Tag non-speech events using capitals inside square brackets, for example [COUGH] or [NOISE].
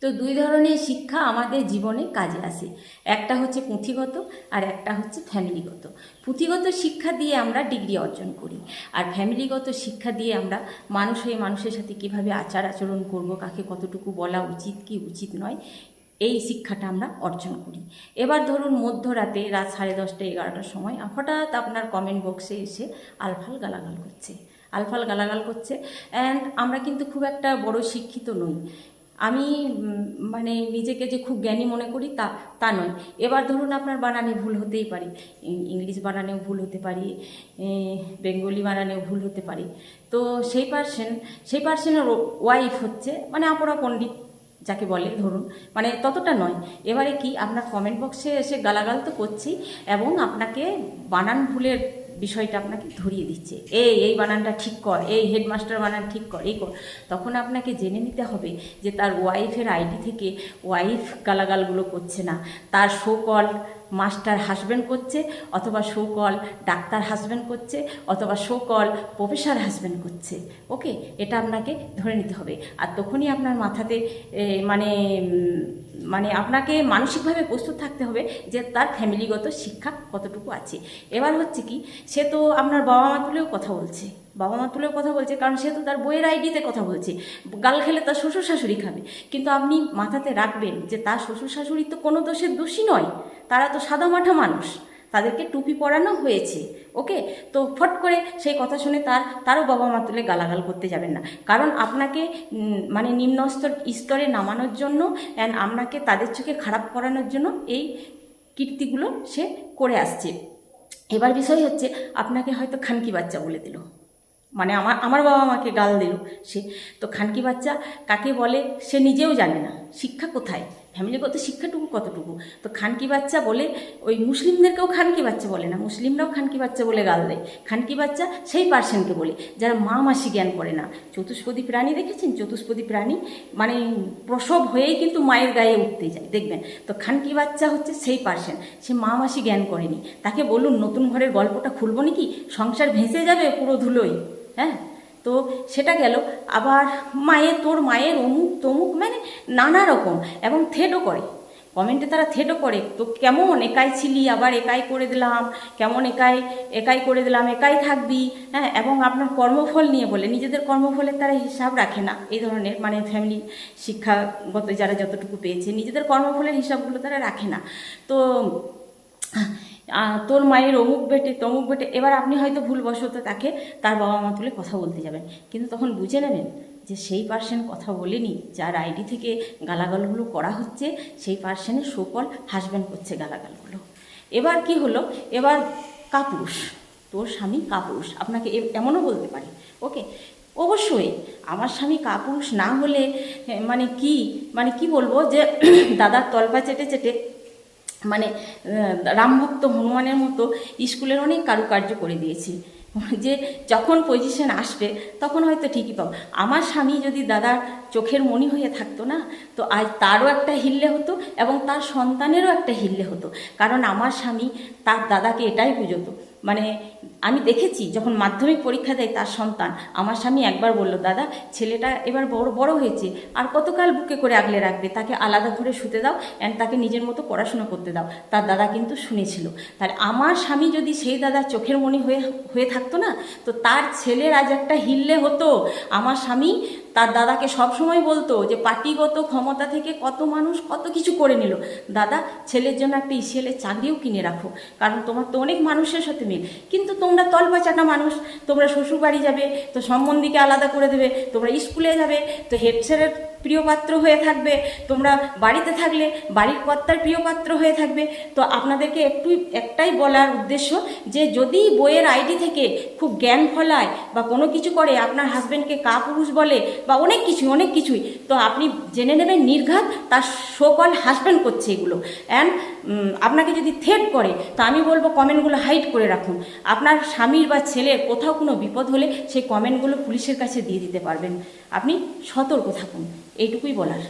তো দুই ধরনের শিক্ষা আমাদের জীবনে কাজে আসে। একটা হচ্ছে পুঁথিগত আর একটা হচ্ছে ফ্যামিলিগত। পুঁথিগত শিক্ষা দিয়ে আমরা ডিগ্রি অর্জন করি আর ফ্যামিলিগত শিক্ষা দিয়ে আমরা মানুষ হয়ে মানুষের সাথে কীভাবে আচার আচরণ করব, কাকে কতটুকু বলা উচিত, কি উচিত নয়, এই শিক্ষাটা আমরা অর্জন করি। এবার ধরুন মধ্যরাতে রাত সাড়ে দশটা, এগারোটার সময় হঠাৎ আপনার কমেন্ট বক্সে এসে আলফাল গালাগাল করছে। আলফাল গালাগাল করছে। অ্যান্ড আমরা কিন্তু খুব একটা বড় শিক্ষিত নই। আমি মানে নিজেকে যে খুব জ্ঞানী মনে করি তা তা নয়। এবার ধরুন আপনার বানানে ভুল হতেই পারে। ইংলিশ বানানেও ভুল হতে পারে বেঙ্গলি বানানেও ভুল হতে পারে। তো সেই পার্সন সেই পার্সনের ওয়াইফ হচ্ছে মানে আপরা পণ্ডিত যাকে বলে ধরুন মানে ততটা নয়। এবারে কি আপনার কমেন্ট বক্সে এসে গালাগাল তো করছি এবং আপনাকে বানান ভুলের বিষয়টা আপনাকে ধরিয়ে দিচ্ছে। এই এই বানানটা ঠিক কর, এই হেডমাস্টার বানান ঠিক কর, এই কর। তখন আপনাকে জেনে নিতে হবে যে তার ওয়াইফের আইডি থেকে ওয়াইফ গালাগালগুলো করছে না। তার শো কল মাস্টার হাজব্যান্ড করছে অথবা শো কল ডাক্তার হাজব্যান্ড করছে অথবা শো কল প্রফেসর হাজব্যান্ড করছে, ওকে? এটা আপনাকে ধরে নিতে হবে। আর তখনই আপনার মাথাতে মানে মানে আপনাকে মানসিকভাবে প্রস্তুত থাকতে হবে যে তার ফ্যামিলিগত শিক্ষা কতটুকু আছে। এবার হচ্ছে কি, সে তো আপনার বাবা মা তুলেও কথা বলছে। বাবা মা তুলে কথা বলছে, কারণ সে তো তার বইয়ের আইডিতে কথা বলছে। গাল খেলে তার শ্বশুর শাশুড়ি খাবে। কিন্তু আপনি মাথাতে রাখবেন যে তার শ্বশুর শাশুড়ি তো কোনো দোষের দোষী নয়, তারা তো সাদামাঠা মানুষ, তাদেরকে টুপি পরানো হয়েছে, ওকে? তো ফট করে সেই কথা শুনে তার, তারও বাবা মা তুলে গালাগাল করতে যাবেন না। কারণ আপনাকে মানে নিম্ন স্তর স্তরে নামানোর জন্য অ্যান্ড আপনাকে তাদের চোখে খারাপ করানোর জন্য এই কীর্তিগুলো সে করে আসছে। এবার বিষয় হচ্ছে, আপনাকে হয়তো খানকি বাচ্চা বলে দিল। মানে আমার আমার বাবা মাকে গাল দিল সে। তো খানকি বাচ্চা কাকে বলে সে নিজেও জানে না, শিক্ষা কোথায়? ফ্যামিলিগত শিক্ষাটুকু কতটুকু? তো খানকি বাচ্চা বলে, ওই মুসলিমদেরকেও খানকি বাচ্চা বলে না, মুসলিমরাও খানকি বাচ্চা বলে গাল দেয়। খানকি বাচ্চা সেই পার্সনকে বলে, যারা মা মাসি জ্ঞান করে না। চতুষ্পদী প্রাণী দেখেছেন? চতুষ্পদী প্রাণী মানে প্রসব হয়েই কিন্তু মায়ের গায়ে উঠতে যায়, দেখবেন। তো খানকি বাচ্চা হচ্ছে সেই পার্সন, সে মা মাসি জ্ঞান করেনি। তাকে বলুন, নতুন ঘরের গল্পটা খুলবো নাকি? সংসার ভেসে যাবে পুরো ধুলোই হ্যাঁ? তো সেটা গেল। আবার মায়ের, তোর মায়ের অমুক তমুক মানে নানা রকম। এবং থেটও করে। কমেন্টে তারা থেটও করে। তো কেমন একাই ছিলি, আবার একাই করে দিলাম। কেমন একাই একাই করে দিলাম, একাই থাকবি। হ্যাঁ এবং আপনার কর্মফল নিয়ে বলে। নিজেদের কর্মফলের তারা হিসাব রাখে না। এই ধরনের মানে ফ্যামিলি শিক্ষাগত যারা যতটুকু পেয়েছে, নিজেদের কর্মফলের হিসাবগুলো তারা রাখে না। তো তোর মায়ের অমুক বেটে, তমুক বেটে, এবার আপনি হয়তো ভুলবশত তাকে তার বাবা মা তুলে কথা বলতে যাবেন। কিন্তু তখন বুঝে নেবেন যে সেই পার্সন কথা বলেনি, যার আইডি থেকে গালাগালগুলো করা হচ্ছে, সেই পার্সনের সকল হাজব্যান্ড করছে গালাগালগুলো। এবার কি হলো? এবার কাপুরুষ, তোর স্বামী কাপুরুষ, আপনাকে এমনও বলতে পারে ওকে অবশ্যই আমার স্বামী কাপুরুষ না হলে মানে কি মানে কি বলব যে [CLEARS THROAT] দাদার তলপা চেটে চেটে মানে রামভক্ত হনুমানের মতো স্কুলের অনেক কারুকার্য করে দিয়েছি। যে যখন পজিশন আসবে, তখন হয়তো ঠিকই পাবো। আমার স্বামী যদি দাদার চোখের মনি হয়ে থাকতো না, তো আজ তারও একটা হিল্লে হতো এবং তার সন্তানেরও একটা হিল্লে হতো। কারণ আমার স্বামী তার দাদাকে এটাই বুঝতো। মানে আমি দেখেছি যখন মাধ্যমিক পরীক্ষা দেয় তার সন্তান, আমার স্বামী একবার বলল, দাদা, ছেলেটা এবার বড় বড় হয়েছে, আর কতকাল বুকে করে আগলে রাখবে? তাকে আলাদা করে শুতে দাও অ্যান্ড তাকে নিজের মতো পড়াশুনো করতে দাও। তার দাদা কিন্তু শুনেছিল। তাহলে আমার স্বামী যদি সেই দাদা চোখের মনি হয়ে হয়ে থাকতো না, তো তার ছেলের আজ একটা হিল্লে হতো। আমার স্বামী তার দাদাকে সব সময় বলতো যে পার্টিগত ক্ষমতা থেকে কত মানুষ কত কিছু করে নিল। দাদা, ছেলের জন্য একটা ইসিএলের চাকরিও কিনে রাখো, কারণ তোমার তো অনেক মানুষের সাথে মিল। কিন্তু তোমরা তলপাচাটা মানুষ, তোমরা শ্বশুর বাড়ি যাবে, তো সম্বন্ধীকে আলাদা করে দেবে, তোমরা স্কুলে যাবে, তো হেড স্যারের প্রিয় পাত্র হয়ে থাকবে, তোমরা বাড়িতে থাকলে বাড়ির কর্তার প্রিয় পাত্র হয়ে থাকবে। তো আপনাদেরকে একটু, একটাই বলার উদ্দেশ্য যে যদি বইয়ের আইডি থেকে খুব জ্ঞান ফলায় বা কোনো কিছু করে, আপনার হাজব্যান্ডকে কা পুরুষ বলে বা অনেক কিছুই অনেক কিছুই। তো আপনি জেনে নেবেন নির্ঘাত তার সকল হাজব্যান্ড করছে এগুলো। অ্যান্ড আপনাকে যদি থ্রেট করে, তো আমি বলব কমেন্টগুলো হাইড করে রাখুন। আপনার স্বামীর বা ছেলের কোথাও কোনো বিপদ হলে সেই কমেন্টগুলো পুলিশের কাছে দিয়ে দিতে পারবেন। আপনি সতর্ক থাকুন। এইটুকুই বলার।